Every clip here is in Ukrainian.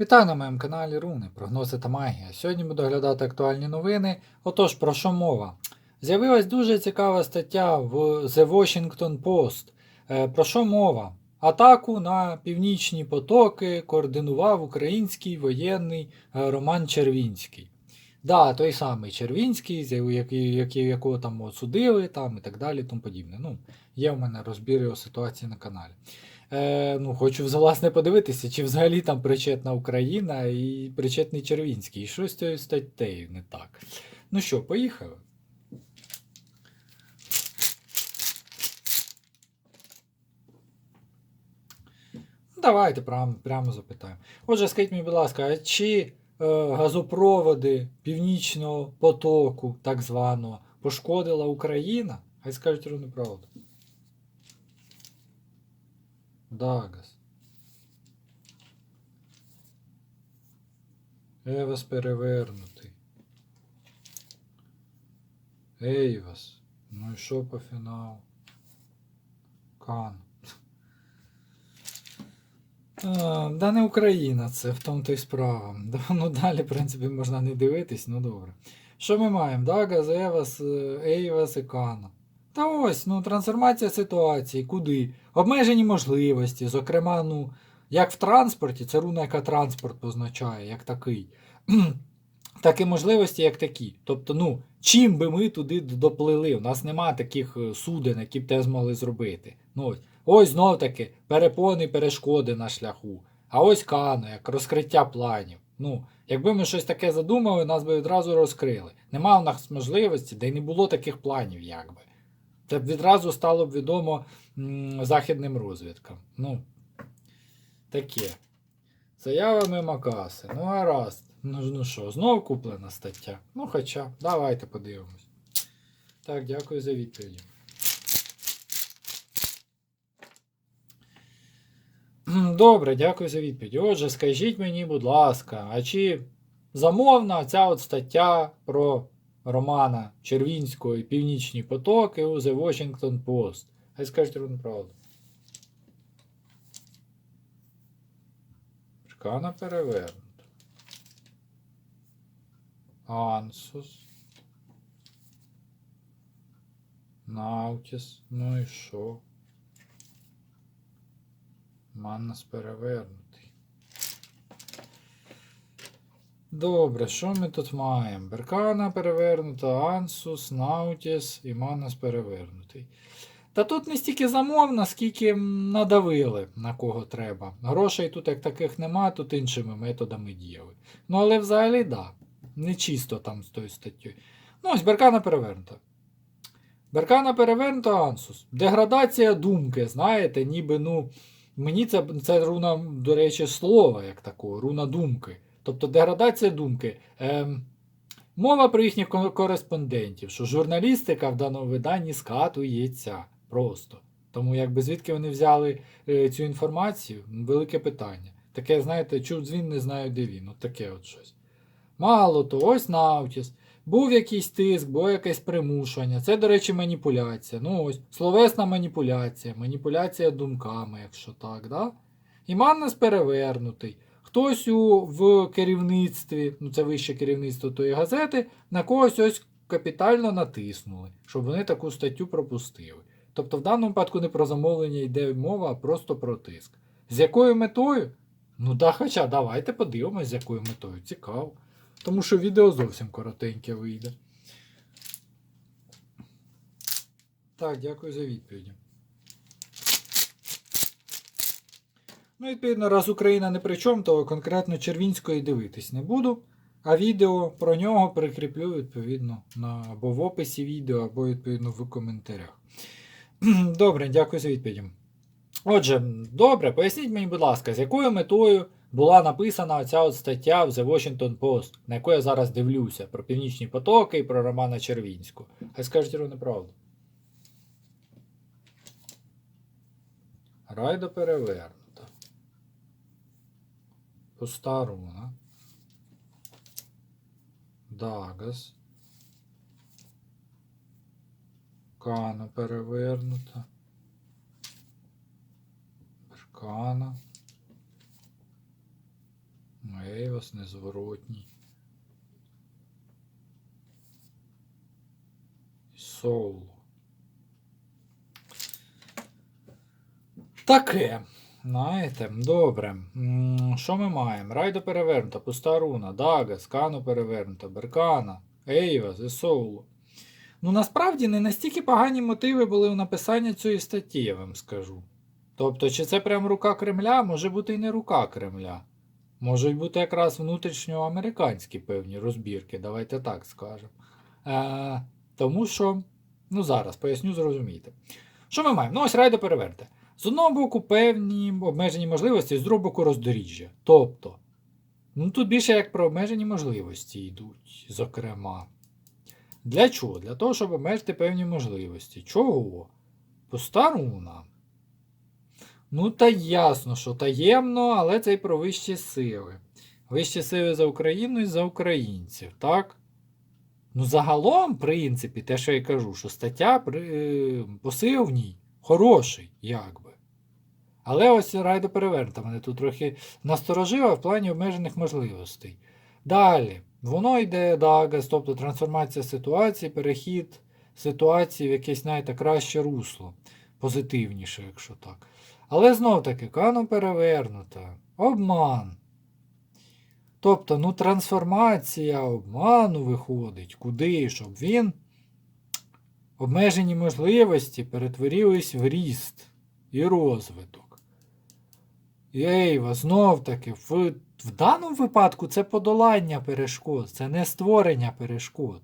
Вітаю на моєму каналі Руни, прогнози та магія. Сьогодні буду оглядати актуальні новини. Отож, про що мова? З'явилась дуже цікава стаття в The Washington Post. Е, Про що мова? Атаку на північні потоки координував український воєнний е, Роман Червінський. Да, той самий Червінський, який, якого там осудили там, і так далі, тому подібне. Ну, є в мене розбір його ситуації на каналі. Е, ну, хочу власне подивитися, чи взагалі там причетна Україна і причетний Червінський. І що з цією статтею не так. Ну що, поїхали? Ну, Давайте прямо, прямо запитаємо. Отже, скажіть мені, будь ласка, чи е, газопроводи Північного потоку, так званого, пошкодила Україна? Хай скажуть рівну правду. Дагас. Евас перевернутий. Ейвас. Ну і що по фіналу? Кан. А, да не Україна це, в тому то й справа. Ну далі, в принципі, можна не дивитись, ну добре. Що ми маємо? Дагас, Евас, Ейвас і Кана. Та ось, ну, трансформація ситуації, куди? Обмежені можливості, зокрема, ну, як в транспорті, це руна, яка транспорт позначає, як такий. Так і можливості, як такі. Тобто, ну, чим би ми туди доплили? У нас немає таких е, суден, які б те змогли зробити. Ну, ось, знов таки перепони, перешкоди на шляху. А ось кано, як розкриття планів. Ну, якби ми щось таке задумали, нас би відразу розкрили. Нема у нас можливості, де й не було таких планів, якби. Це б відразу стало б відомо західним розвідкам. Ну, таке. Заявами Макаси. Ну, гаразд. Ну, ну що, знов куплена стаття? Ну, хоча, давайте подивимось. Так, дякую за відповіді. Добре, дякую за відповідь. Отже, скажіть мені, будь ласка, а чи замовна ця от стаття про Романа Червінського і Північні потоки у The Washington Post? Хай скажуть рівну правду. Шкана перевернута. Ансус. Наутіс. Ну і що? Маннас перевернутий. Добре, що ми тут маємо? Беркана перевернута, Ансус, Наутіс і Маннас перевернутий. Та тут не стільки замовна, скільки надавили на кого треба. Грошей тут як таких нема, тут іншими методами діяли. Ну але взагалі да. Не чисто там з тою статтю. Ну ось Беркана перевернута. Беркана перевернута Ансус. Деградація думки, знаєте, ніби, ну. Мені це, це руна, до речі, слова, як такого, руна думки. Тобто деградація думки. Ем, мова про їхніх кореспондентів, що журналістика в даному виданні скатується просто. Тому якби звідки вони взяли е, цю інформацію, велике питання. Таке, знаєте, чув дзвін, не знаю, де він. От таке от щось. Мало то, ось Наутіс. Був якийсь тиск, було якесь примушування. Це, до речі, маніпуляція. Ну ось, словесна маніпуляція, маніпуляція думками, якщо так, да? І Маннес перевернутий. Хтось у, в керівництві, ну це вище керівництво тої газети, на когось ось капітально натиснули, щоб вони таку статтю пропустили. Тобто в даному випадку не про замовлення йде мова, а просто про тиск. З якою метою? Ну да, хоча давайте подивимось, з якою метою. Цікаво. Тому що відео зовсім коротеньке вийде. Так, дякую за відповіді. Ну, відповідно, раз Україна не при чому, то конкретно Червінської дивитись не буду. А відео про нього прикріплю відповідно на, або в описі відео, або відповідно в коментарях. Добре, дякую за відповіді. Отже, добре, поясніть мені, будь ласка, з якою метою була написана ця от стаття в The Washington Post, на яку я зараз дивлюся, про північні потоки і про Романа Червінського. Хай скажуть рівну правду. Райдо перевернута. Пуста руна. Дагас. Кана перевернута. Беркана. Ну Ейвас незворотній. Соло. Таке. Знаєте, добре. Що ми маємо? Райдо перевернута, пуста руна, Дага, Скану перевернута, Беркана, Ейвас і Соулу. Ну насправді не настільки погані мотиви були у написанні цієї статті, я вам скажу. Тобто, чи це прям рука Кремля, може бути і не рука Кремля. Можуть бути якраз внутрішньоамериканські певні розбірки, давайте так скажемо. Е, тому що, ну зараз поясню, зрозумієте. Що ми маємо? Ну ось райдо переверте. З одного боку, певні обмежені можливості, з другого боку роздоріжжя. Тобто, ну тут більше як про обмежені можливості йдуть, зокрема. Для чого? Для того, щоб обмежити певні можливості. Чого? Пуста руна. Ну, та ясно, що таємно, але це й про вищі сили. Вищі сили за Україну і за українців, так? Ну, загалом, в принципі, те, що я кажу, що стаття при... в ній хороший, якби. Але ось райдо перевернута мене тут трохи насторожила в плані обмежених можливостей. Далі, воно йде Дагас, тобто трансформація ситуації, перехід ситуації в якесь, знаєте, краще русло, позитивніше, якщо так. Але знов таки, кано перевернута, обман. Тобто, ну, трансформація обману виходить, куди, щоб він обмежені можливості перетворились в ріст і розвиток. І Ейва, знов таки, в, в даному випадку це подолання перешкод, це не створення перешкод.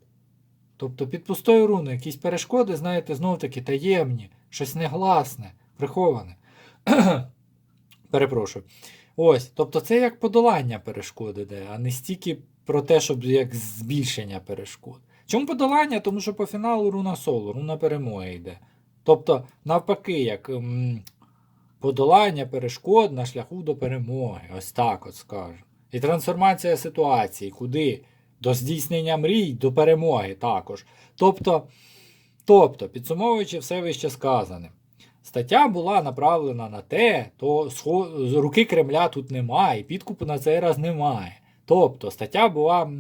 Тобто під пустою руною якісь перешкоди, знаєте, знов таки таємні, щось негласне, приховане. Перепрошую. Ось, тобто це як подолання перешкод іде, а не стільки про те, щоб як збільшення перешкод. Чому подолання? Тому що по фіналу руна соло, руна перемоги йде. Тобто, навпаки, як м, подолання перешкод на шляху до перемоги. Ось так от скажу. І трансформація ситуації, куди? До здійснення мрій, до перемоги також. Тобто, тобто, підсумовуючи все вище сказане. Стаття була направлена на те, то руки Кремля тут немає, підкупу на цей раз немає. Тобто, стаття була,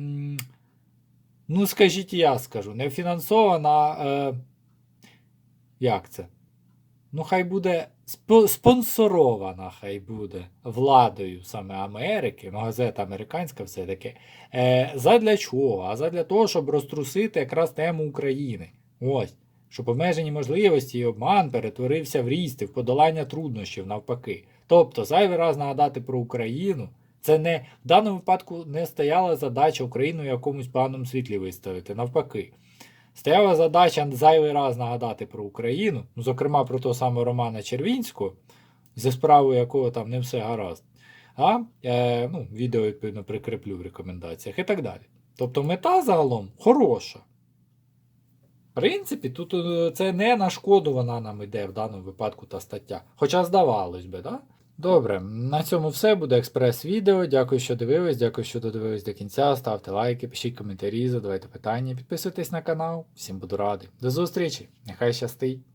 ну скажіть я скажу, не фінансована. Е, як це? Ну, хай буде спо- спонсорована, хай буде владою саме Америки, газета американська все-таки. Е, задля чого? А задля того, щоб розтрусити якраз тему України. Ось щоб обмежені можливості і обман перетворився в ріст в подолання труднощів навпаки. Тобто, зайвий раз нагадати про Україну, це не в даному випадку не стояла задача Україну якомусь поганому світлі виставити, навпаки. Стояла задача зайвий раз нагадати про Україну, ну, зокрема про того самого Романа Червінського, зі справою якого там не все гаразд. А е, ну, відео, відповідно, прикріплю в рекомендаціях і так далі. Тобто мета загалом хороша. В принципі, тут е, це не на шкоду вона нам йде в даному випадку та стаття. Хоча здавалось би, да? Добре, на цьому все буде експрес-відео. Дякую, що дивились, дякую, що додивились до кінця. Ставте лайки, пишіть коментарі, задавайте питання, підписуйтесь на канал. Всім буду радий. До зустрічі! Нехай щастить!